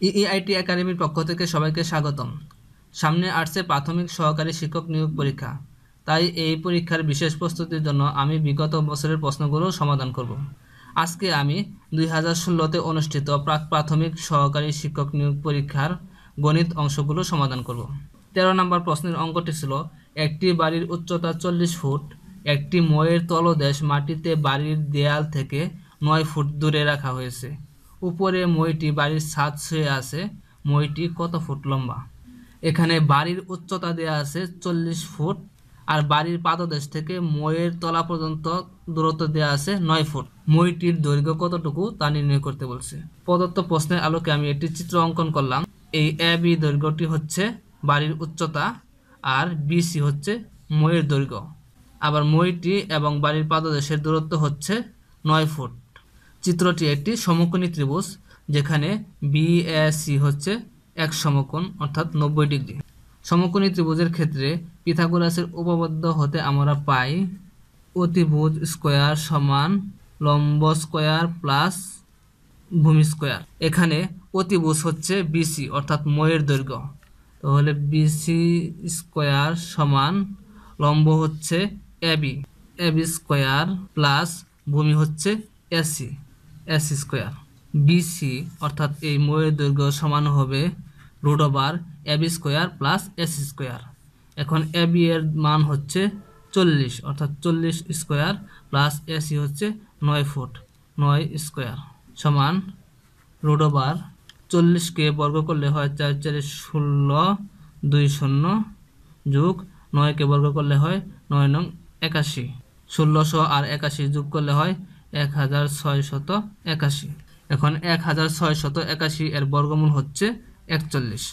ইইআইটি একাডেমির পক্ষ থেকে সবাইকে স্বাগতম। সামনে আসছে প্রাথমিক সহকারী শিক্ষক নিয়োগ পরীক্ষা। তাই এই পরীক্ষার বিশেষ প্রস্তুতির জন্য আমি বিগত বছরের প্রশ্নগুলো সমাধান করব। আজকে আমি দুই হাজার ষোলোতে অনুষ্ঠিত প্রাক প্রাথমিক সহকারী শিক্ষক নিয়োগ পরীক্ষার গণিত অংশগুলো সমাধান করব। তেরো নম্বর প্রশ্নের অঙ্কটি ছিল, একটি বাড়ির উচ্চতা চল্লিশ ফুট, একটি ময়ের তলদেশ মাটিতে বাড়ির দেয়াল থেকে নয় ফুট দূরে রাখা হয়েছে। উপরে মইটি বাড়ির ছাদ ছুঁয়ে আছে, মইটি কত ফুট লম্বা? এখানে বাড়ির উচ্চতা দেওয়া আছে চল্লিশ ফুট আর বাড়ির পাদদেশ থেকে মইয়ের তলা পর্যন্ত দূরত্ব দেওয়া আছে নয় ফুট। মইটির দৈর্ঘ্য কতটুকু তা নির্ণয় করতে বলছে। প্রদত্ত প্রশ্নের আলোকে আমি একটি চিত্র অঙ্কন করলাম। এই এ, বি দৈর্ঘ্যটি হচ্ছে বাড়ির উচ্চতা আর বিসি হচ্ছে মইয়ের দৈর্ঘ্য। আবার মইটি এবং বাড়ির পাদদেশের দূরত্ব হচ্ছে নয় ফুট। চিত্রটি একটি সমকোণী ত্রিভুজ, যেখানে বিএসি হচ্ছে এক সমকোণ, অর্থাৎ নব্বই ডিগ্রি। সমকোণী ত্রিভুজের ক্ষেত্রে পিথাগোরাসের উপপাদ্য হতে আমরা পাই অতিভুজ স্কোয়ার সমান লম্ব স্কোয়ার প্লাস ভূমি স্কোয়ার। এখানে অতিভুজ হচ্ছে বিসি অর্থাৎ ময়ের দৈর্ঘ্য। তাহলে বিসি স্কোয়ার সমান লম্ব হচ্ছে এবি এবি স্কোয়ার প্লাস ভূমি হচ্ছে এসি এস স্কোয়ার। বিসি অর্থাৎ এই ময়ের দৈর্ঘ্য সমান হবে root over AB square plus S square. এখন এবি এর মান হচ্ছে চল্লিশ, অর্থাৎ চল্লিশ স্কোয়ার প্লাস এসি হচ্ছে নয় ফুট, নয় স্কোয়ার সমান রুট ওভার চল্লিশকে বর্গ করলে হয় চার চারে ষোলো, দুই শূন্য যোগ নয়কে বর্গ করলে হয় নয় নং একাশি। ষোলোশো আর একাশি যোগ করলে হয় এক হাজার ছয় শত একাশি। এখন এক হাজার ছয় শত একাশি এর বর্গমূল হচ্ছে একচল্লিশ।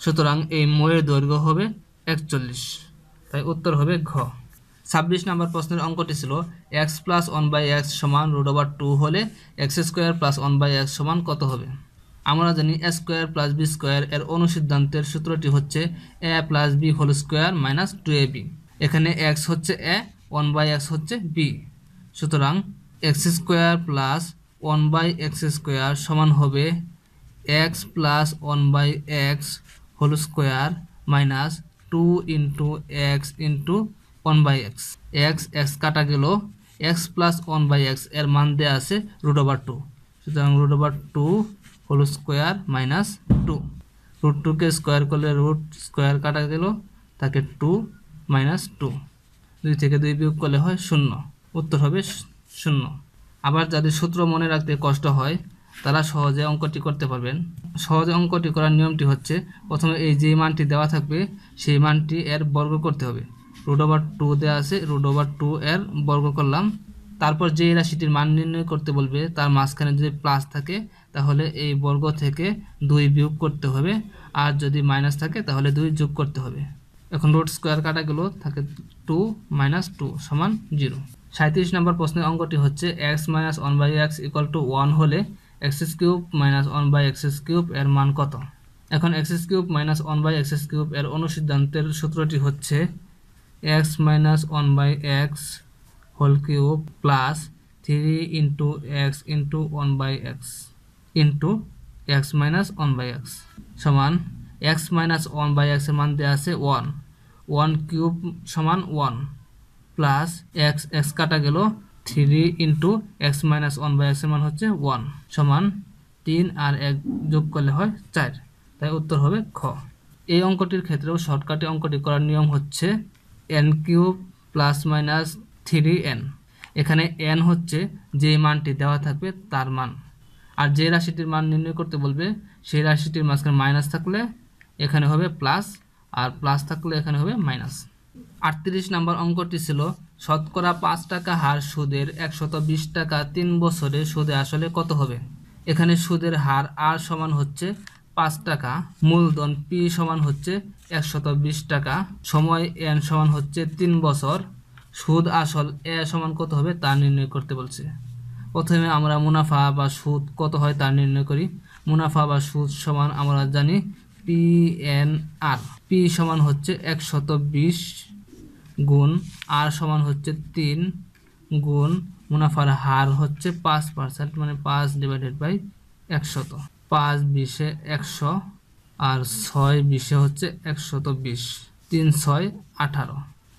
সুতরাং এই ময়ের দৈর্ঘ্য হবে একচল্লিশ। তাই উত্তর হবে ঘ। ছাব্বিশ নম্বর প্রশ্নের অঙ্কটি ছিল X plus one by X সমান রুট ওভার টু হলে X square plus one by X সমান কত হবে? আমরা জানি A square plus B square এর অনুসিদ্ধান্তের সূত্রটি হচ্ছে A plus B whole square minus two A B. এখানে এক্স হচ্ছে এ, ওয়ান বাই এক্স হচ্ছে বি। সুতরাং X square plus one by X square সমান হবে X plus one by X whole square minus two into X into one by X. X X কাটা গেল। X plus one by এক্সের মান দেওয়া আছে রুট ওভার টু। সুতরাং root over two whole square minus two. Root টুকে square করলে root square কাটা গেল, তাকে টু মাইনাস টু। দুই থেকে দুই বিয়োগ করলে হয় শূন্য। উত্তর হবে শূন্য। আবার যাদের সূত্র মনে রাখতে কষ্ট হয়, তারা সহজে অঙ্কটি করতে পারবেন। সহজে অঙ্কটি করার নিয়মটি হচ্ছে, প্রথমে এই যে মানটি দেওয়া থাকবে, সেই মানটি এর বর্গ করতে হবে। রুট ওভার টু দেওয়া আছে, রুট ওভার টু এর বর্গ করলাম। তারপর যে রাশিটির মান নির্ণয় করতে বলবে, তার মাঝখানে যদি প্লাস থাকে, তাহলে এই বর্গ থেকে দুই বিয়োগ করতে হবে। আর যদি মাইনাস থাকে, তাহলে দুই যোগ করতে হবে। এখন রুট স্কোয়ার কাটা গেল, থাকে টু মাইনাস টু সমান জিরো সাঁত্রিশ নম্বর প্রশ্নের অঙ্কটি হচ্ছে X minus one by X equal to one হলে এক্সএস cube minus one by XS cube এর মান কত? এখন এক্সএস cube minus one by XS cube এর অনুসিদ্ধান্তের সূত্রটি হচ্ছে X minus one by X whole cube plus three into X into one by X into X minus one by X সমান এক্স মাইনাস ওয়ান বাই এক্সের মান দেওয়া আছে one one cube সমান ওয়ান প্লাস এক্স এক্স কাটা গেল three into X minus one by এক্সের মান হচ্ছে ওয়ান সমান তিন আর এক যোগ করলে হয় চার। তাই উত্তর হবে খ। এই অঙ্কটির ক্ষেত্রেও শর্টকাটে অঙ্কটি করার নিয়ম হচ্ছে N cube plus minus three N এখানে এন হচ্ছে যে মানটি দেওয়া থাকবে তার মান। আর যে রাশিটির মান নির্ণয় করতে বলবে, সেই রাশিটির মাঝখানে মাইনাস থাকলে এখানে হবে প্লাস আর প্লাস থাকলে এখানে হবে মাইনাস আটত্রিশ নম্বর অঙ্কটি ছিল, শতকরা পাঁচ টাকা হার সুদের একশত বিশ টাকা তিন বছরে সুদে আসলে কত হবে? এখানে সুদের হার আর সমান হচ্ছে পাঁচ টাকা, মূলধন পি সমান হচ্ছে একশত বিশ টাকা, সময় এন সমান হচ্ছে তিন বছর, সুদ আসল এ সমান কত হবে তা নির্ণয় করতে বলছে। প্রথমে আমরা মুনাফা বা সুদ কত হয় তা নির্ণয় করি। মুনাফা বা সুদ সমান আমরা জানি পি এন আর পি সমান হচ্ছে একশত বিশ গুণ আর সমান হচ্ছে তিন গুণ মুনাফার হার হচ্ছে পাঁচ পার্সেন্ট মানে পাঁচ ডিভাইডেড বাই একশত। পাঁচ বিশে একশো আর ছয় বিশে হচ্ছে একশত বিশ, তিন ছয় আঠারো।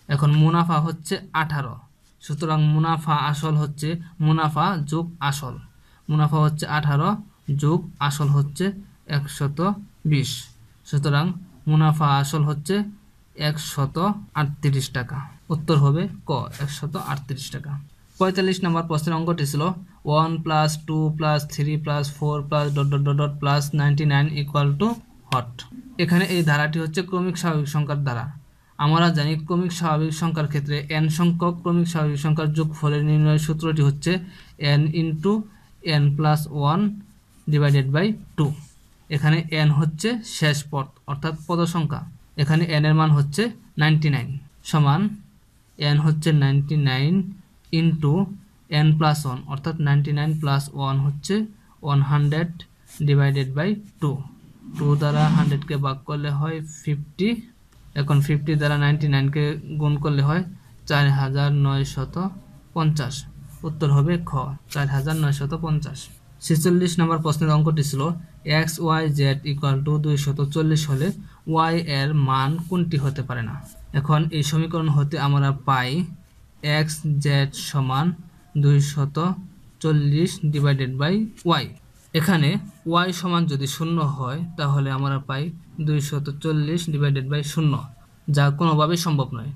এখন মুনাফা হচ্ছে আঠারো। সুতরাং মুনাফা আসল হচ্ছে মুনাফা যোগ আসল। মুনাফা হচ্ছে আঠারো যোগ আসল হচ্ছে একশত বিশ। সুতরাং মুনাফা আসল হচ্ছে একশত আটত্রিশ টাকা। উত্তর হবে ক, একশত আটত্রিশ টাকা। পঁয়তাল্লিশ নম্বর প্রশ্নের অঙ্কটি ছিল one plus two plus three plus four plus dot dot dot plus ninety nine equal to hot. এখানে এই ধারাটি হচ্ছে ক্রমিক স্বাভাবিক সংখ্যার ধারা। আমরা জানি ক্রমিক স্বাভাবিক সংখ্যার ক্ষেত্রে এন সংখ্যক ক্রমিক স্বাভাবিক সংখ্যার যোগফলের নির্ণয়ের সূত্রটি হচ্ছে N into N plus one divided by two এখানে এন হচ্ছে শেষ পদ, অর্থাৎ পদ সংখ্যা এখানে এন এর মান হচ্ছে নাইনটি নাইন সমান এন হচ্ছে ninety nine into N plus one অর্থাৎ নাইনটি নাইন প্লাস ওয়ান হচ্ছে one hundred divided by two two দ্বারা হান্ড্রেডকে ভাগ করলে হয় ফিফটি এখন ফিফটি দ্বারা নাইনটি নাইনকে গুণ করলে হয় চার হাজার নয়শত পঞ্চাশ। উত্তর হবে খ, চার হাজার নয়শত পঞ্চাশ। ছেচল্লিশ নম্বর প্রশ্নের অঙ্কটি ছিল X Y Z equal to দুইশত চল্লিশ হলে ওয়াই এর মান কোনটি হতে পারে না? এখন এই সমীকরণ হতে আমরা পাই এক্স জেড সমান দুইশত চল্লিশ ডিভাইডেড বাই ওয়াই। এখানে ওয়াই সমান যদি শূন্য হয়, তাহলে আমরা পাই দুইশত চল্লিশ ডিভাইডেড বাই শূন্য, যা কোনোভাবেই সম্ভব নয়।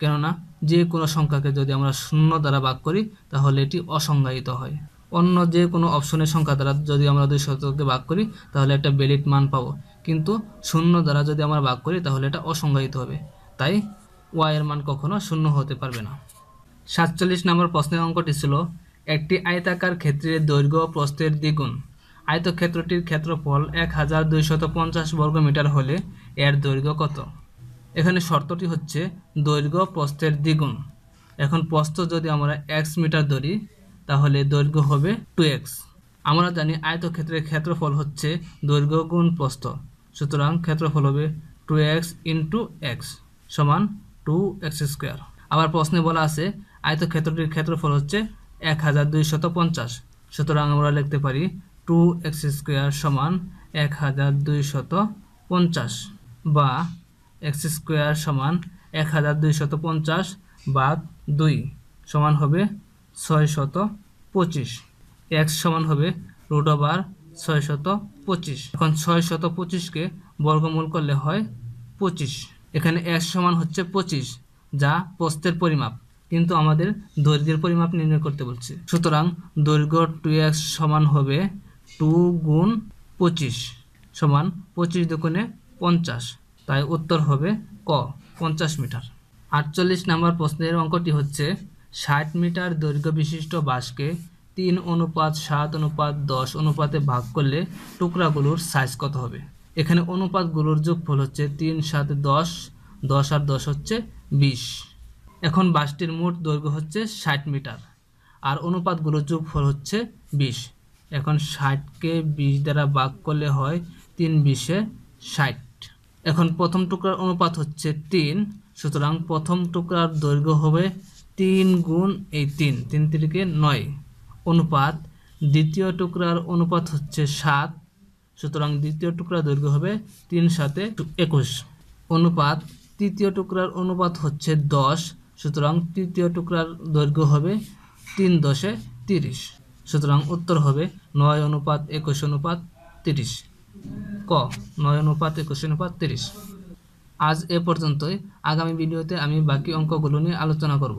কেননা, যে কোনো সংখ্যাকে যদি আমরা শূন্য দ্বারা ভাগ করি, তাহলে এটি অসংজ্ঞায়িত হয়। অন্য যে কোনো অপশনের সংখ্যা দ্বারা যদি আমরা দুই শতকে ভাগ করি, তাহলে একটা বেলিট মান পাবো। কিন্তু শূন্য দ্বারা যদি আমরা ভাগ করি, তাহলে এটা অসংজ্ঞায়িত হবে। তাই ওয়াই এর মান কখনো শূন্য হতে পারবে না। সাতচল্লিশ নম্বর প্রশ্নের অঙ্কটি ছিল, একটি আয়তাকার ক্ষেত্রের দৈর্ঘ্য প্রস্থের দ্বিগুণ। আয়তক্ষেত্রটির ক্ষেত্রফল এক হাজার দুইশত পঞ্চাশ বর্গমিটার হলে এর দৈর্ঘ্য কত? এখানে শর্তটি হচ্ছে দৈর্ঘ্য প্রস্থের দ্বিগুণ। এখন প্রস্থ যদি আমরা এক্স মিটার ধরি তাহলে দৈর্ঘ্য হবে টু এক্স আমরা জানি আয়তক্ষেত্রের ক্ষেত্রফল হচ্ছে দৈর্ঘ্য গুণ প্রস্থ। সুতরাং ক্ষেত্রফল হবে টু এক্স ইন্টু এক্স সমান টু এক্স স্কোয়ার আবার প্রশ্নে বলা আছে, আয়তক্ষেত্রটির ক্ষেত্রফল হচ্ছে এক হাজার দুইশত পঞ্চাশ সুতরাং আমরা লিখতে পারি টু এক্স স্কোয়ার সমান এক হাজার দুইশত পঞ্চাশ বা এক্স স্কোয়ার সমান এক হাজার দুইশত পঞ্চাশ বা দুই সমান হবে ছয় শত পঁচিশ। এক্স সমান হবে রুট ওভার ছয় শত পঁচিশ। এখন ছয় শত পঁচিশকে বর্গমূল করলে হয় পঁচিশ। এখানে এক্স সমান হচ্ছে পঁচিশ, যা প্রস্থের পরিমাপ। কিন্তু আমাদের দৈর্ঘ্যের পরিমাপ নির্ণয় করতে বলছে। সুতরাং দৈর্ঘ্য টু এক্স সমান হবে টু গুণ পঁচিশ সমান পঁচিশ দুগুণে পঞ্চাশ। তাই উত্তর হবে ক, পঞ্চাশ মিটার। আটচল্লিশ নম্বর প্রশ্নের অঙ্কটি হচ্ছে ষাট মিটার দৈর্ঘ্য বিশিষ্ট বাসকে তিন অনুপাত, সাত অনুপাত, দশ অনুপাতে ভাগ করলে টুকরাগুলোর সাইজ কত হবে? এখানে অনুপাতগুলোর যোগফল হচ্ছে তিন, সাত, দশ দশ আর দশ হচ্ছে বিশ। এখন বাসটির মোট দৈর্ঘ্য হচ্ছে ষাট মিটার আর অনুপাতগুলোর যোগফল হচ্ছে বিশ। এখন ষাটকে বিশ দ্বারা ভাগ করলে হয় তিন বিশে ষাট। এখন প্রথম টুকরার অনুপাত হচ্ছে তিন, সুতরাং প্রথম টুকরার দৈর্ঘ্য হবে তিন গুণ এই তিন তিন তিরিকে নয়। অনুপাত, দ্বিতীয় টুকরার অনুপাত হচ্ছে সাত, সুতরাং দ্বিতীয় টুকরা দৈর্ঘ্য হবে তিন সাতে একুশ। অনুপাত, তৃতীয় টুকরার অনুপাত হচ্ছে দশ, সুতরাং তৃতীয় টুকরার দৈর্ঘ্য হবে তিন দশে তিরিশ। সুতরাং উত্তর হবে নয় অনুপাত একুশ অনুপাত তিরিশ। ক, নয় অনুপাত একুশ অনুপাত তিরিশ। আজ এ পর্যন্তই। আগামী ভিডিওতে আমি বাকি অঙ্কগুলো নিয়ে আলোচনা করব।